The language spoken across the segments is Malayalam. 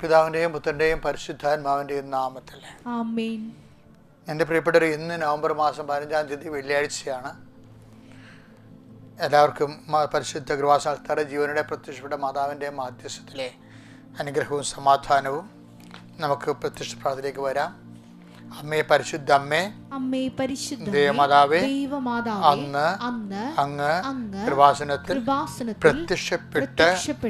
പിതാവിന്റെയും പുത്രന്റെയും പരിശുദ്ധാത്മാവിന്റെയും നാമത്തിൽ. എന്റെ പ്രിയപ്പെട്ടവർ ഇന്ന് നവംബർ മാസം പതിനഞ്ചാം തീയതി വെള്ളിയാഴ്ചയാണ്. എല്ലാവർക്കും പരിശുദ്ധ കൃപാസാൽത്താര ജീവനുടെ പ്രത്യക്ഷപ്പെട്ട മാതാവിന്റെ മാധ്യസ്ഥത്തിലെ അനുഗ്രഹവും സമാധാനവും നമുക്ക് പ്രത്യക്ഷ പ്രാർത്ഥനയിലേക്ക് വരാം. അമ്മേ പരിശുദ്ധ അമ്മേ അമ്മേ പരിശുദ്ധ ദേവമാതാവേ, ദൈവമാതാവേ അന്ന് അന്ന് അങ്ങ് അങ്ങ് കൃപാസനത്തിൽ കൃപാസനത്തിൽ പ്രത്യക്ഷപ്പെട്ട്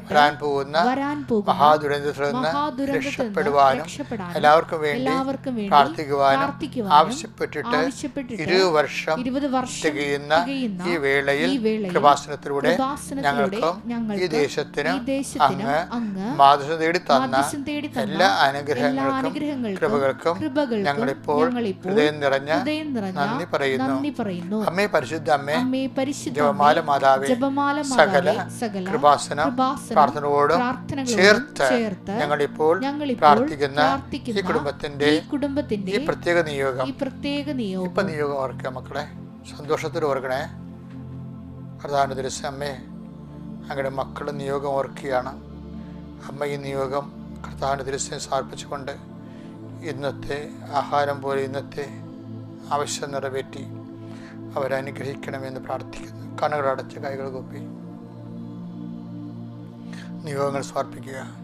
വരാൻ പോകുന്ന വരാൻ പോകുന്ന മഹാദുരന്തത്തിൽ നിന്ന് രക്ഷപ്പെടുവാനും എല്ലാവർക്കും വേണ്ടി എല്ലാവർക്കും വേണ്ടി പ്രാർത്ഥിക്കുവാനും ആവശ്യപ്പെട്ടിട്ട് ഇരുപത് വർഷം ഇരുപത് വർഷം തികയുന്ന ഈ വേളയിൽ കൃപാസനത്തിലൂടെ ഞങ്ങൾക്കും ഈ ദേശത്തിനും അങ്ങ് അങ്ങ് തേടി തന്ന എല്ലാ അനുഗ്രഹങ്ങൾക്കും കൃപകൾക്കും ഞങ്ങളിപ്പോൾ ഹൃദയം നിറഞ്ഞ ഹൃദയം നിറഞ്ഞ നന്ദി പറയുന്നു. നന്ദി പറയുന്നു. അമ്മേ പരിശുദ്ധ അമ്മേ അമ്മേ പരിശുദ്ധ ജപമാല മാതാവേ ജപമാല സകല സകല കൃപാസനം ചേർത്ത് ഞങ്ങളിപ്പോൾ പ്രാർത്ഥിക്കുന്ന ഈ കുടുംബത്തിന്റെ കുടുംബത്തിന്റെ ഈ പ്രത്യേക നിയോഗം. ഈ പ്രത്യേക നിയോഗം. ഇപ്പൊ നിയോഗം ഓർക്കുക മക്കളെ. സന്തോഷത്തിൽ ഓർക്കണേ. പ്രധാന ദിവസം അമ്മേ അങ്ങയുടെ മക്കളുടെ നിയോഗം ഓർക്കുകയാണ്. അമ്മ ഈ നിയോഗം കർത്താവിന്റെ ദിവസം സമർപ്പിച്ചുകൊണ്ട് ഇന്നത്തെ ആഹാരം പോലെ ഇന്നത്തെ ആവശ്യം നിറവേറ്റി അവരനുഗ്രഹിക്കണമെന്ന് പ്രാർത്ഥിക്കുന്നു. കണ്ണുകൾ കൈകൾ കൂപ്പി നിയോഗങ്ങൾ സമർപ്പിക്കുക.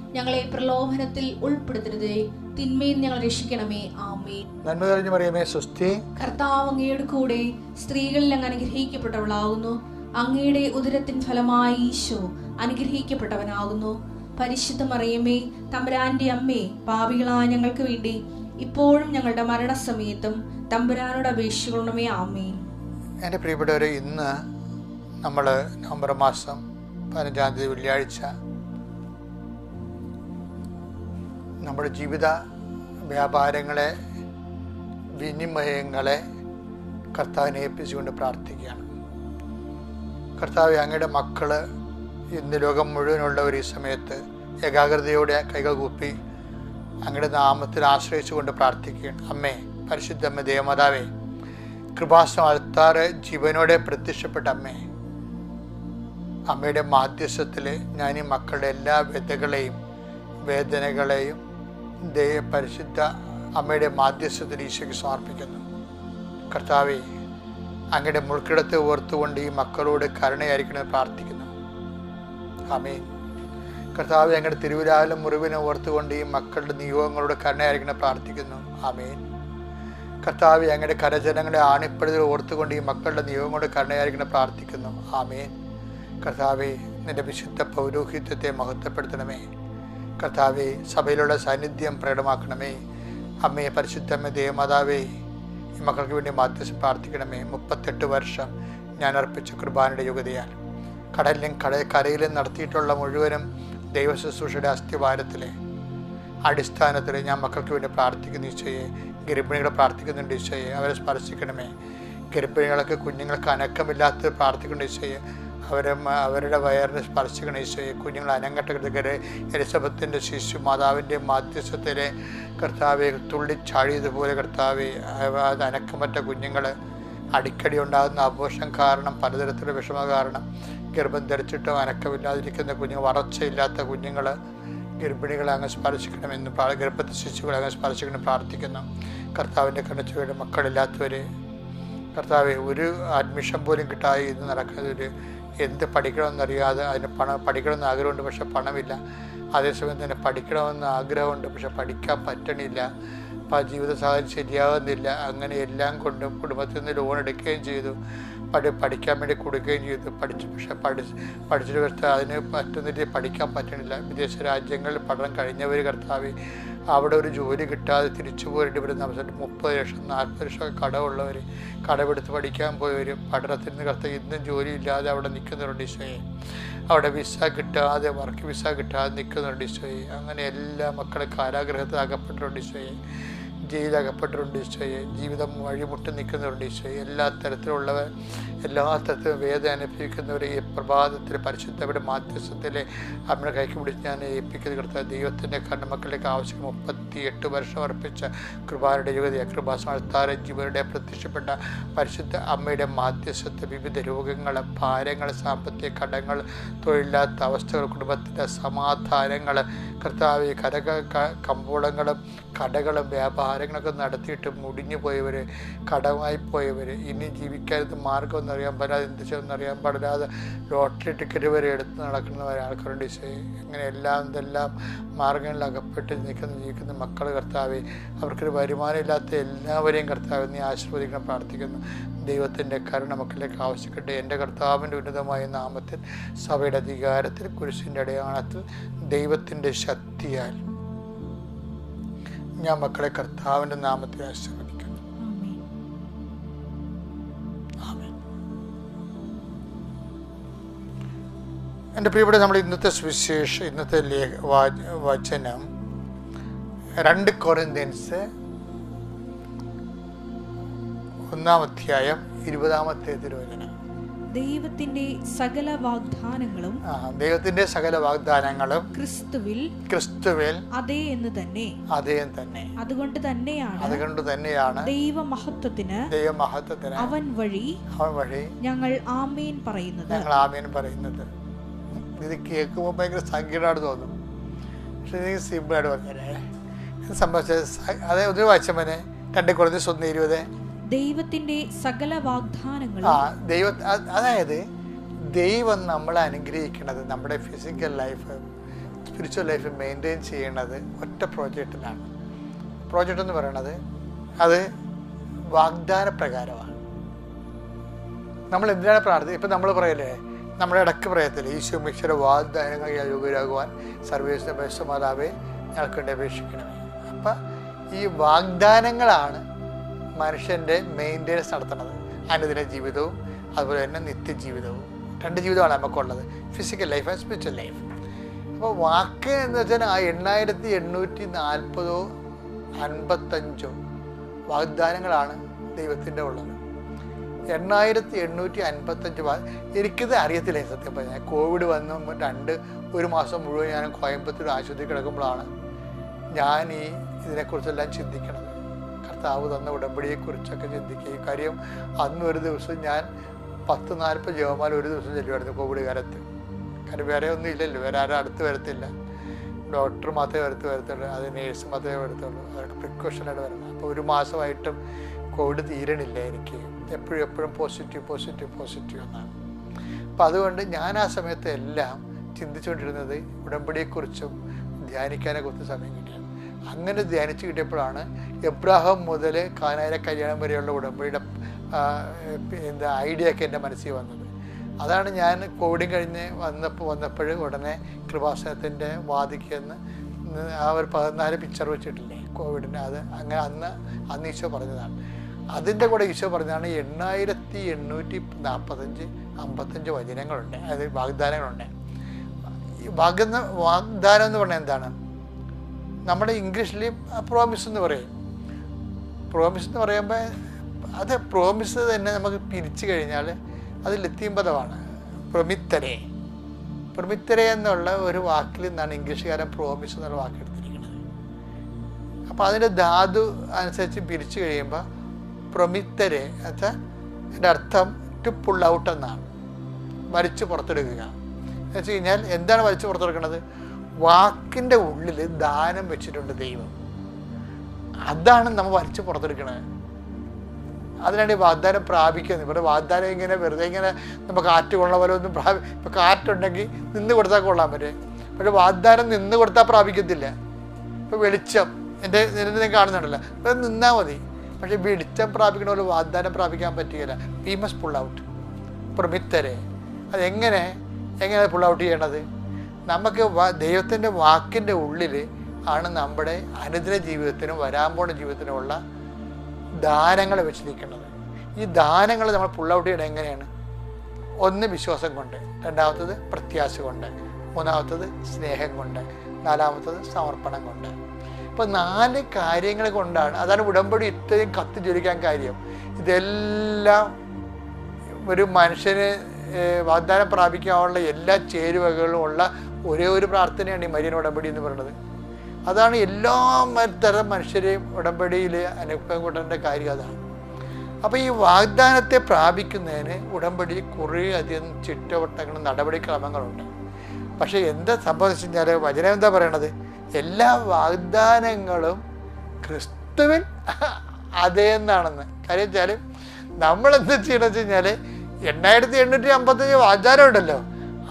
ഞങ്ങളെ പ്രലോഭനത്തിൽ ഉൾപ്പെടുത്തരുതേ. തിന്മയിൽ ഞങ്ങൾ രക്ഷിക്കണമേ. ആമേ നന്മ തെളിഞ്ഞു മറിയമേ സ്വസ്തി. കർത്താവ് അങ്ങയുടെ കൂടെ സ്ത്രീകളിൽ അങ്ങ് അനുഗ്രഹിക്കപ്പെട്ടവളാകുന്നു അങ്ങയുടെ ഉദരത്തിൻ ഫലമായി ഈശോ അനുഗ്രഹിക്കപ്പെട്ടവനാകുന്നു. പരിശുദ്ധ മറിയമേ തമ്പുരാന്റെ അമ്മേ പാപികളായ ഞങ്ങൾക്ക് വേണ്ടി ഇപ്പോഴും ഞങ്ങളുടെ മരണസമയത്തും തമ്പുരാനോട് അപേക്ഷിക്കണമേ. ആമേ എന്റെ പ്രിയപ്പെട്ടവരെ ഇന്ന് നമ്മൾ നവംബർ മാസം പതിനഞ്ചാം തീയതി വെള്ളിയാഴ്ച നമ്മുടെ ജീവിത വ്യാപാരങ്ങളെ വിനിമയങ്ങളെ കർത്താവിനെ ഏൽപ്പിച്ചുകൊണ്ട് പ്രാർത്ഥിക്കുകയാണ്. കർത്താവ് അങ്ങയുടെ മക്കൾ ഇന്ന് ലോകം മുഴുവനുള്ളവർ ഈ സമയത്ത് ഏകാഗ്രതയോടെ കൈകൾ കൂപ്പി അങ്ങയുടെ നാമത്തിൽ ആശ്രയിച്ചുകൊണ്ട് പ്രാർത്ഥിക്കുകയാണ്. അമ്മേ പരിശുദ്ധ അമ്മ ദേവമാതാവേ കൃപാസം അൾത്താറ് ജീവനോടെ പ്രത്യക്ഷപ്പെട്ട അമ്മേ അമ്മയുടെ മാധ്യസ്ഥത്തിൽ ഞാൻ ഈ മക്കളുടെ എല്ലാ വ്യതകളെയും വേദനകളെയും പരിശുദ്ധ അമ്മയുടെ മാധ്യസ്ഥത്തിൽ ഈശോയ്ക്ക് സമർപ്പിക്കുന്നു. കർത്താവെ അങ്ങയുടെ മുൾക്കിടത്തെ ഓർത്തുകൊണ്ട് ഈ മക്കളോട് കരുണയായിരിക്കണമെന്ന് പ്രാർത്ഥിക്കുന്നു. ആമേൻ. കർത്താവ് ഞങ്ങളുടെ തിരുവിരാലും മുറിവിനെ ഓർത്തുകൊണ്ട് ഈ മക്കളുടെ നിയോഗങ്ങളോട് കരുണയായിരിക്കണം പ്രാർത്ഥിക്കുന്നു. ആമേൻ. കർത്താവ് ഞങ്ങളുടെ കരജനങ്ങളെ ആണിപ്പഴുതിൽ ഓർത്തുകൊണ്ട് ഈ മക്കളുടെ നിയോഗങ്ങളോട് കരുണയായിരിക്കണം പ്രാർത്ഥിക്കുന്നു. ആമേൻ. കർത്താവെ നിന്റെ വിശുദ്ധ പൗരോഹിത്യത്തെ മഹത്വപ്പെടുത്തണമേ. കർത്താവെ സഭയിലുള്ള സാന്നിധ്യം പ്രകടമാക്കണമേ. അമ്മയെ പരിശുദ്ധമ്മ ദേവമാതാവേ ഈ മക്കൾക്ക് വേണ്ടി മാധ്യസ്ഥം പ്രാർത്ഥിക്കണമേ. മുപ്പത്തെട്ട് വർഷം ഞാൻ അർപ്പിച്ച കുർബാനയുടെ യോഗ്യതയാൽ. കടലിലും കട കരയിലും നടത്തിയിട്ടുള്ള മുഴുവനും ദൈവ ശുശ്രൂഷയുടെ അസ്ഥിവാരത്തിലെ അടിസ്ഥാനത്തിൽ ഞാൻ മക്കൾക്ക് വേണ്ടി പ്രാർത്ഥിക്കുന്ന ഈശോയെ. ഗർഭിണികളെ പ്രാർത്ഥിക്കുന്നുണ്ട് ഈശോയെ. അവരെ സ്പർശിക്കണമേ. ഗർഭിണികൾക്ക് കുഞ്ഞുങ്ങൾക്ക് അനക്കമില്ലാത്തത് പ്രാർത്ഥിക്കേണ്ട ഈശോയെ. അവരെ അവരുടെ വയറിനെ സ്പർശിക്കണം. ഈശോയെ കുഞ്ഞുങ്ങൾ അനങ്ങട്ടകരെ എലിസബത്തിന്റെ ശിശു മാതാവിന്റെ മാധ്യസ്ഥത്തിലെ കർത്താവെ തുള്ളിച്ചാടിയതുപോലെ കർത്താവെ അത് അനക്കമറ്റ കുഞ്ഞുങ്ങൾ അടിക്കടി ഉണ്ടാകുന്ന ആഘോഷം കാരണം പലതരത്തിലുള്ള വിഷമ കാരണം ഗർഭം ധരിച്ചിട്ടും അനക്കമില്ലാതിരിക്കുന്ന കുഞ്ഞുങ്ങൾ വളർച്ചയില്ലാത്ത കുഞ്ഞുങ്ങൾ ഗർഭിണികളെ അങ്ങ് സ്പർശിക്കണമെന്ന് ഗർഭത്തെ ശിശുക്കളെ അങ്ങ് സ്പർശിക്കണം പ്രാർത്ഥിക്കുന്നു. കർത്താവിന്റെ കണ്ണച്ചുവയുടെ മക്കളില്ലാത്തവർ കർത്താവെ ഒരു അഡ്മിഷൻ പോലും കിട്ടാതെ ഇത് നടക്കുന്നവർ എന്ത് പഠിക്കണമെന്നറിയാതെ അതിന് പണം പഠിക്കണമെന്ന് ആഗ്രഹമുണ്ട് പക്ഷെ പണമില്ല. അതേസമയം തന്നെ പഠിക്കണമെന്ന് ആഗ്രഹമുണ്ട് പക്ഷെ പഠിക്കാൻ പറ്റണില്ല. അപ്പം ജീവിത സാഹചര്യം ശരിയാകുന്നില്ല അങ്ങനെ എല്ലാം കൊണ്ടും കുടുംബത്തിൽ നിന്ന് ലോൺ എടുക്കുകയും ചെയ്തു. പഠി പഠിക്കാൻ വേണ്ടി കൊടുക്കുകയും ചെയ്തു. പഠിച്ചു പക്ഷെ പഠി പഠിച്ചിട്ട് കർത്താവ് അതിന് പറ്റുന്നില്ല പഠിക്കാൻ പറ്റണില്ല. വിദേശ രാജ്യങ്ങളിൽ പഠനം കഴിഞ്ഞവർ കർത്താവ് അവിടെ ഒരു ജോലി കിട്ടാതെ തിരിച്ചു പോയിട്ട് വരുന്ന അവസരം മുപ്പത് ലക്ഷം നാൽപ്പത് ലക്ഷം കടമുള്ളവർ കടമെടുത്ത് പഠിക്കാൻ പോയവർ പഠനത്തിൽ നിന്ന് കർത്താവ് ഇന്നും ജോലി ഇല്ലാതെ അവിടെ നിൽക്കുന്നവരുണ്ട് ഈശോയെ അവിടെ വിസ കിട്ടാതെ വർക്ക് വിസ കിട്ടാതെ നിൽക്കുന്നുണ്ട് ഈശോയെ അങ്ങനെ എല്ലാ മക്കളും കാരാഗ്രഹത്തിൽ അകപ്പെട്ടിട്ടുണ്ട് ഈശോയെ ജയിലിൽ അകപ്പെട്ടിട്ടുണ്ട് ഈശോയെ. ജീവിതം വഴിമുട്ടി നിൽക്കുന്നവരുണ്ട് ഈശോയെ. എല്ലാ തരത്തിലുള്ളവർ എല്ലാ തരത്തിലും വേദന അനുഭവിക്കുന്നവരെ ഈ പ്രഭാതത്തിൽ പരിശുദ്ധയുടെ മാധ്യസ്ഥത്തിലെ അമ്മയുടെ കൈക്ക് പിടിച്ച് ഞാൻ ഏൽപ്പിക്കുന്നത് കൃത്യ ദൈവത്തിന്റെ കണ്ണുമക്കളിലേക്ക് ആവശ്യം മുപ്പത്തി എട്ട് വർഷം അർപ്പിച്ച കൃപാരുടെ യുഗതി കൃപാസ്ഥാന ജീവരുടെ പ്രത്യക്ഷപ്പെട്ട പരിശുദ്ധ അമ്മയുടെ മാധ്യസ്ഥത്തെ വിവിധ രോഗങ്ങൾ ഭാരങ്ങൾ സാമ്പത്തിക കടങ്ങൾ തൊഴിലില്ലാത്ത അവസ്ഥകൾ കുടുംബത്തിന്റെ സമാധാനങ്ങൾ കർത്താവ് കരക കമ്പോളങ്ങളും കടകളും വ്യാപാരങ്ങളൊക്കെ നടത്തിയിട്ട് മുടിഞ്ഞു പോയവർ കടമായി പോയവർ ഇനി ജീവിക്കാത്ത മാർഗമൊന്നും അറിയാൻ പാടില്ല എന്ത് ചെയ്യുമെന്ന് അറിയാൻ പാടില്ലാതെ ലോട്ടറി ടിക്കറ്റ് വരെ എടുത്ത് നടക്കുന്ന ആൾക്കാരുണ്ട്. അങ്ങനെ എല്ലാം ഇതെല്ലാം മാർഗങ്ങളിൽ അകപ്പെട്ട് നിൽക്കുന്ന ജീവിക്കുന്ന മക്കൾ കർത്താവെ അവർക്കൊരു വരുമാനമില്ലാത്ത എല്ലാവരെയും കർത്താവ് നീ ആശീർവദിക്കണം പ്രാർത്ഥിക്കുന്നു. ദൈവത്തിന്റെ കരുണ മക്കളിലേക്ക് ആവശ്യപ്പെട്ട് എന്റെ കർത്താവിന്റെ ഉന്നതമായ നാമത്തിൽ സഭയുടെ അധികാരത്തിൽ കുരിശിന്റെ അടയാളത്തിൽ ദൈവത്തിന്റെ ശക്തിയാൽ ഞാൻ മക്കളെ കർത്താവിന്റെ നാമത്തെ ആശീർവദിക്കുന്നു. ആമേൻ. എന്റെ പ്രിയപ്പെട്ട നമ്മൾ ഇന്നത്തെ സുവിശേഷ ഇന്നത്തെ ലേഖ വചനം രണ്ട് കൊറിന്ത്യൻസ് ഒന്നാം അധ്യായം ഇരുപതാമത്തെ തിരുവചനം. ദൈവത്തിന്റെ സകല വാഗ്ദാനങ്ങളും ദൈവത്തിന്റെ സകല വാഗ്ദാനങ്ങളും ക്രിസ്തുവിൽ ക്രിസ്തുവിൽ അതേ എന്ന് തന്നെ. അതേ തന്നെ. അതുകൊണ്ട് തന്നെയാണ് അതുകൊണ്ട് തന്നെയാണ് ദൈവ മഹത്വത്തിന് ദൈവ മഹത്വത്തിന് അവൻ വഴി അവൻ വഴി ഞങ്ങൾ ആമേൻ പറയുന്നത്. ഞങ്ങൾ ആമേൻ പറയുന്നത്. ഇത് കേൾക്കുമ്പോൾ ഭയങ്കര സങ്കീർണമായിട്ട് തോന്നും. പക്ഷെ ഇത് സിമ്പിളായിട്ട് പറഞ്ഞേ സംഭവിച്ചത് അതേ ഒന്ന് വായിച്ചമ്മനെ രണ്ട് കുറഞ്ഞ സ്വന്തം ഇരുപത്. ദൈവത്തിന്റെ സകല ആ ദൈവ അതായത് ദൈവം നമ്മളെ അനുഗ്രഹിക്കുന്നത് നമ്മുടെ physical life spiritual life maintain ചെയ്യേണ്ടത് ഒറ്റ പ്രോജക്റ്റിനാണ് പ്രോജക്റ്റ് എന്ന് പറയുന്നത് അത് വാഗ്ദാന പ്രകാരമാണ്. നമ്മൾ എന്തിനാണ് പ്രാർത്ഥന ഇപ്പം നമ്മൾ പറയല്ലേ നമ്മുടെ ഇടയ്ക്ക് പറയത്തില്ലേ ഈശോ മിക്സയുടെ വാഗ്ദാനങ്ങൾ യോഗ്യരാകുവാൻ സർവീസിന്റെ ബസ്സമാതാവെ ഞങ്ങൾക്ക് അപേക്ഷിക്കണമേ. അപ്പം ഈ വാഗ്ദാനങ്ങളാണ് മനുഷ്യന്റെ മെയിന്റെനൻസ് നടത്തുന്നത് അനുദിന ജീവിതവും അതുപോലെ തന്നെ നിത്യജീവിതവും. രണ്ട് ജീവിതമാണ് നമുക്കുള്ളത്. Physical life and spiritual life അപ്പോൾ വാക്ക് എന്ന് വെച്ചാൽ ആ എണ്ണായിരത്തി എണ്ണൂറ്റി നാൽപ്പതോ അൻപത്തഞ്ചോ വാഗ്ദാനങ്ങളാണ് ദൈവത്തിന്റെ ഉള്ളത്. എണ്ണായിരത്തി എണ്ണൂറ്റി അൻപത്തഞ്ച് എനിക്കത് അറിയത്തില്ല സത്യം പറഞ്ഞാൽ. കോവിഡ് വന്ന് രണ്ട് ഒരു മാസം മുഴുവൻ ഞാൻ കോയമ്പത്തൂർ ആശുപത്രി കിടക്കുമ്പോഴാണ് ഞാൻ ഈ ഇതിനെക്കുറിച്ചെല്ലാം ചിന്തിക്കണത്. കർത്താവ് തന്ന ഉടമ്പടിയെക്കുറിച്ചൊക്കെ ചിന്തിക്കുക. കാര്യം അന്ന് ഒരു ദിവസം ഞാൻ പത്ത് നാൽപ്പത് ജവമാല ഒരു ദിവസം ചെല്ലുമായിരുന്നു കോവിഡ് കാലത്ത് കാരണം വേറെ ഒന്നും ഇല്ലല്ലോ. വേറെ ആരും അടുത്ത് വരത്തില്ല. ഡോക്ടർ മാത്രമേ വരത്ത് വരത്തുള്ളൂ. അത് നേഴ്സ് മാത്രമേ വരത്തുള്ളൂ. അവർക്ക് പ്രിക്കോഷനായിട്ട് വരണം അപ്പോൾ ഒരു മാസമായിട്ടും കോവിഡ് തീരണില്ല എനിക്ക്. എപ്പോഴും എപ്പോഴും പോസിറ്റീവ് പോസിറ്റീവ് പോസിറ്റീവ് എന്നാണ്. അപ്പം അതുകൊണ്ട് ഞാൻ ആ സമയത്ത് എല്ലാം ചിന്തിച്ചുകൊണ്ടിരുന്നത് ഉടമ്പടിയെക്കുറിച്ചും ധ്യാനിക്കാനെ കുറിച്ച് സമയം അങ്ങനെ ധ്യാനിച്ച് കിട്ടിയപ്പോഴാണ് എബ്രാഹം മുതൽ കാനായിര കല്യാണം വരെയുള്ള ഉടമ്പടിയുടെ എന്താ ഐഡിയ ഒക്കെ എന്റെ മനസ്സിൽ വന്നത്. അതാണ് ഞാൻ കോവിഡ് കഴിഞ്ഞ് വന്നപ്പോൾ വന്നപ്പോൾ ഉടനെ കൃപാസനത്തിന്റെ വാദിക്കെന്ന് ആ ഒരു പതിനാല് പിക്ചർ വെച്ചിട്ടില്ലേ കോവിഡിന്റെ അത് അങ്ങനെ അന്ന് അന്ന് ഈശോ പറഞ്ഞതാണ്. അതിന്റെ കൂടെ ഈശോ പറഞ്ഞതാണ് എണ്ണായിരത്തി എണ്ണൂറ്റി നാൽപ്പത്തഞ്ച് അമ്പത്തഞ്ച് വചനങ്ങളുണ്ട്. അത് വാഗ്ദാനങ്ങളുണ്ട്. വാഗ്ദാനം എന്ന് പറഞ്ഞാൽ എന്താണ്? നമ്മുടെ ഇംഗ്ലീഷിൽ പ്രോമിസ് എന്ന് പറയും. പ്രോമിസ് എന്ന് പറയുമ്പോൾ അത് പ്രോമിസ് തന്നെ നമുക്ക് പിരിച്ചു കഴിഞ്ഞാൽ അത് ലത്തീൻ പദമാണ് പ്രമിത്തരെ. പ്രൊമിത്തരെ എന്നുള്ള ഒരു വാക്കിൽ നിന്നാണ് ഇംഗ്ലീഷുകാരൻ പ്രോമിസ് എന്നുള്ള വാക്ക് എടുത്തിരിക്കുന്നത്. അപ്പോൾ അതിന്റെ ധാതു അനുസരിച്ച് പിരിച്ചു കഴിയുമ്പോൾ പ്രമിത്തരെ എന്നുവെച്ചാൽ എന്റെ അർത്ഥം ടു പുൾ ഔട്ട് എന്നാണ്. വലിച്ചു പുറത്തെടുക്കുക. എന്ന് വെച്ച് കഴിഞ്ഞാൽ എന്താണ് വലിച്ചു പുറത്തെടുക്കുന്നത് വാക്കിന്റെ ഉള്ളിൽ ദാനം വെച്ചിട്ടുണ്ട് ദൈവം. അതാണ് നമ്മൾ വരച്ച് പുറത്തെടുക്കണത് അതിനാണ് ഈ വാഗ്ദാനം പ്രാപിക്കുന്നത്. ഇവിടെ വാഗ്ദാനം ഇങ്ങനെ വെറുതെ ഇങ്ങനെ നമ്മൾ കാറ്റ് കൊള്ള പോലെ ഒന്നും പ്രാപി ഇപ്പം കാറ്റുണ്ടെങ്കിൽ നിന്ന് കൊടുത്താൽ കൊള്ളാൻ പറ്റും. പക്ഷെ വാഗ്ദാനം നിന്ന് കൊടുത്താൽ പ്രാപിക്കത്തില്ല. ഇപ്പം വെളിച്ചം എന്റെ നിന്നെ കാണുന്നുണ്ടല്ലോ. അത് നിന്നാൽ മതി. പക്ഷെ വെളിച്ചം പ്രാപിക്കണ പോലെ വാഗ്ദാനം പ്രാപിക്കാൻ പറ്റുകയില്ല. വി മസ്റ്റ് പുൾ ഔട്ട് പ്രമിത്തരെ അതെങ്ങനെ? എങ്ങനെ പുൾ ഔട്ട് ചെയ്യണത് നമുക്ക് ദൈവത്തിന്റെ വാക്കിന്റെ ഉള്ളിൽ ആണ് നമ്മുടെ അനുദിന ജീവിതത്തിനും വരാൻ പോണ ജീവിതത്തിനുമുള്ള ദാനങ്ങൾ വെച്ചിരിക്കുന്നത്. ഈ ദാനങ്ങൾ നമ്മൾ പുൾ ഔട്ട് എങ്ങനെയാണ്? ഒന്ന് വിശ്വാസം കൊണ്ട് രണ്ടാമത്തത് പ്രത്യാശ കൊണ്ട് മൂന്നാമത്തത് സ്നേഹം കൊണ്ട് നാലാമത്തത് സമർപ്പണം കൊണ്ട്. ഇപ്പം നാല് കാര്യങ്ങൾ കൊണ്ടാണ് അതാണ് ഉടമ്പടി ഇത്രയും കത്തി ജ്വലിക്കാൻ കാര്യം. ഇതെല്ലാം ഒരു മനുഷ്യന് വാഗ്ദാനം പ്രാപിക്കാനുള്ള എല്ലാ ചേരുവകളും ഉള്ള ഒരേ ഒരു പ്രാർത്ഥനയാണ് ഈ മരിയൻ ഉടമ്പടി എന്ന് പറയുന്നത്. അതാണ് എല്ലാ തരം മനുഷ്യരെയും ഉടമ്പടിയിൽ അനുഭവം കൂട്ടേണ്ട കാര്യം അതാണ്. അപ്പോൾ ഈ വാഗ്ദാനത്തെ പ്രാപിക്കുന്നതിന് ഉടമ്പടി കുറേ അധികം ചിട്ടവട്ടങ്ങളും നടപടിക്രമങ്ങളുണ്ട് പക്ഷേ എന്താ സംഭവിച്ചു കഴിഞ്ഞാൽ വചനം എന്താ പറയണത്? എല്ലാ വാഗ്ദാനങ്ങളും ക്രിസ്തുവിൻ അതേ എന്നാണെന്ന്. കാര്യം വെച്ചാൽ നമ്മൾ എന്താ ചെയ്യണമെന്ന് വെച്ച് കഴിഞ്ഞാൽ എണ്ണായിരത്തി എണ്ണൂറ്റി അമ്പത്തഞ്ച് ആചാരം ഉണ്ടല്ലോ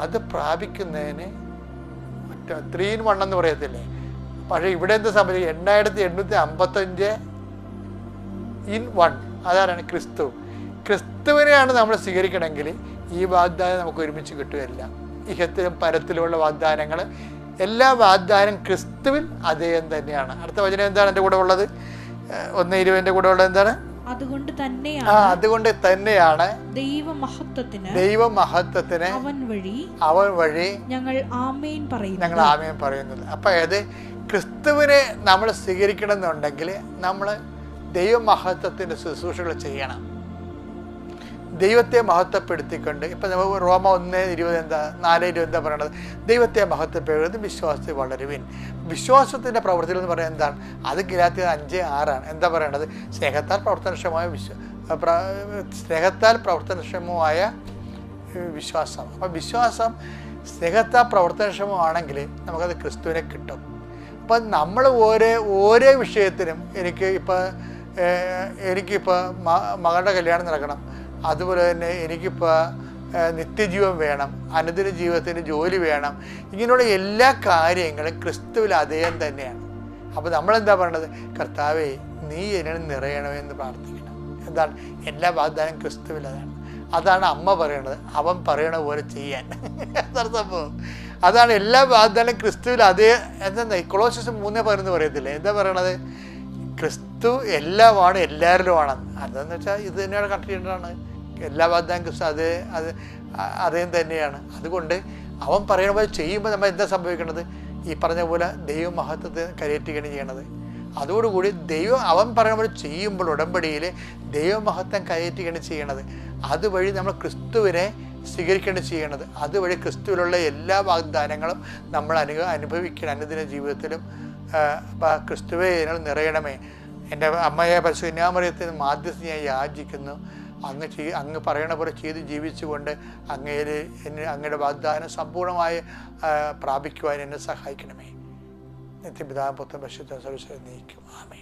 അത് പ്രാപിക്കുന്നതിന് മറ്റേ ത്രീ ഇൻ വൺ എന്ന് പറയത്തില്ലേ? പക്ഷേ ഇവിടെ എന്താ സംഭവിക്കും എണ്ണായിരത്തി എണ്ണൂറ്റി അമ്പത്തഞ്ച് ഇൻ വൺ. അതാരാണ്? ക്രിസ്തു. ക്രിസ്തുവിനെയാണ് നമ്മൾ സ്വീകരിക്കണമെങ്കിൽ ഈ വാഗ്ദാനം നമുക്ക് ഒരുമിച്ച് കിട്ടുകയില്ല. ഇഹത്തിലും പരത്തിലുമുള്ള വാഗ്ദാനങ്ങൾ എല്ലാ വാഗ്ദാനം ക്രിസ്തുവിൽ അദ്ദേഹം തന്നെയാണ്. അടുത്ത വചനം എന്താണ് എന്റെ കൂടെ ഉള്ളത്? ഒന്ന് ഇരുപതിന്റെ കൂടെ ഉള്ളത് എന്താണ്? അതുകൊണ്ട് തന്നെയാണ് അതുകൊണ്ട് തന്നെയാണ് ദൈവമഹത്വത്തിന് ദൈവമഹത്വത്തിന് അവൻ വഴി അവൻ വഴി ഞങ്ങൾ ആമേൻ പറയുന്നു ഞങ്ങൾ ആമേൻ പറയുന്നത്. അപ്പം അത് ക്രിസ്തുവിനെ നമ്മൾ സ്വീകരിക്കണം എന്നുണ്ടെങ്കിൽ നമ്മൾ ദൈവമഹത്വത്തിന്റെ ശുശ്രൂഷകൾ ചെയ്യണം. ദൈവത്തെ മഹത്വപ്പെടുത്തിക്കൊണ്ട് ഇപ്പം നമ്മൾ റോമ ഒന്ന് ഇരുപത് എന്താ നാല് ഇരുപത് എന്താ പറയണത്? ദൈവത്തെ മഹത്വപ്പെടുന്നത് വിശ്വാസത്തിൽ വളരുവിൻ. വിശ്വാസത്തിന്റെ പ്രവർത്തികൾ എന്ന് പറയുന്നത് എന്താണ്? അത് ഗിലാത്തി അഞ്ച് ആറാണ്. എന്താ പറയണത്? സ്നേഹത്താൽ പ്രവർത്തനക്ഷമമായ വിശ്വ സ്നേഹത്താൽ പ്രവർത്തനക്ഷമമായ വിശ്വാസം അപ്പം വിശ്വാസം സ്നേഹത്താൽ പ്രവർത്തനക്ഷമമാണെങ്കിൽ നമുക്കത് ക്രിസ്തുവിനെ കിട്ടും. അപ്പം നമ്മൾ ഓരോ ഓരോ വിഷയത്തിനും എനിക്ക് ഇപ്പം എനിക്കിപ്പോൾ മകളുടെ കല്യാണം നടക്കണം. അതുപോലെ തന്നെ എനിക്കിപ്പോൾ നിത്യജീവൻ വേണം അനുദിന ജീവിതത്തിന് ജോലി വേണം ഇങ്ങനെയുള്ള എല്ലാ കാര്യങ്ങളും ക്രിസ്തുവിൽ അദ്ദേഹം തന്നെയാണ്. അപ്പോൾ നമ്മളെന്താ പറയണത്? കർത്താവേ നീ എന്നെ നിറയണമെന്ന് പ്രാർത്ഥിക്കണം. എന്താണ്? എല്ലാ വാഗ്ദാനം ക്രിസ്തുവിൽ അതാണ്. അതാണ് അമ്മ പറയണത്. അവൻ പറയണ പോലെ ചെയ്യാൻ. അതാണ് സംഭവം. അതാണ് എല്ലാ വാഗ്ദാനം ക്രിസ്തുവിൽ അതേ എന്താ കൊളോസിസ് മൂന്നേ പതിനൊന്ന് പറയത്തില്ലേ? എന്താ പറയണത്? ക്രിസ്തു എല്ലാമാണ് എല്ലാവരിലുമാണ് അതെന്ന് വെച്ചാൽ ഇത് തന്നെയാണ് കണ്ടിട്ടാണ് എല്ലാ വാഗ്ദാനങ്ങളും അത് അത് അ- തന്നെയാണ്. അതുകൊണ്ട് അവൻ പറയുന്ന പോലെ ചെയ്യുമ്പോൾ നമ്മൾ എന്താ സംഭവിക്കുന്നത് ഈ പറഞ്ഞ പോലെ ദൈവമഹത്വത്തെ കരയേറ്റുകയാണ് ചെയ്യണത് അതോടുകൂടി ദൈവം അവൻ പറയുന്ന പോലെ ചെയ്യുമ്പോൾ ഉടമ്പടിയിൽ ദൈവമഹത്വം കയറ്റുകയാണ് ചെയ്യണത് അതുവഴി നമ്മൾ ക്രിസ്തുവിനെ സ്വീകരിക്കുകയാണ് ചെയ്യണത് അതുവഴി ക്രിസ്തുവിലുള്ള എല്ലാ വാഗ്ദാനങ്ങളും നമ്മൾ അനുഭവ അനുഭവിക്കണം. അനുദിന ജീവിതത്തിലും ക്രിസ്തുവെ നിറയണമേ. എന്റെ അമ്മയെ പരിശുദ്ധാമറിയത്തിന് മാധ്യസ്ഥ ഞാൻ യാചിക്കുന്നു. അങ്ങ് ചെയ് അങ്ങ് പറയണ പോലെ ചെയ്ത് ജീവിച്ചുകൊണ്ട് അങ്ങയിൽ എന്നെ അങ്ങയുടെ വാഗ്ദാനം സമ്പൂർണമായി പ്രാപിക്കുവാൻ എന്നെ സഹായിക്കണമേ. നിത്യപിതാപുത്രൻ പരിശുദ്ധ സർവീസ് നീക്കും. ആമേ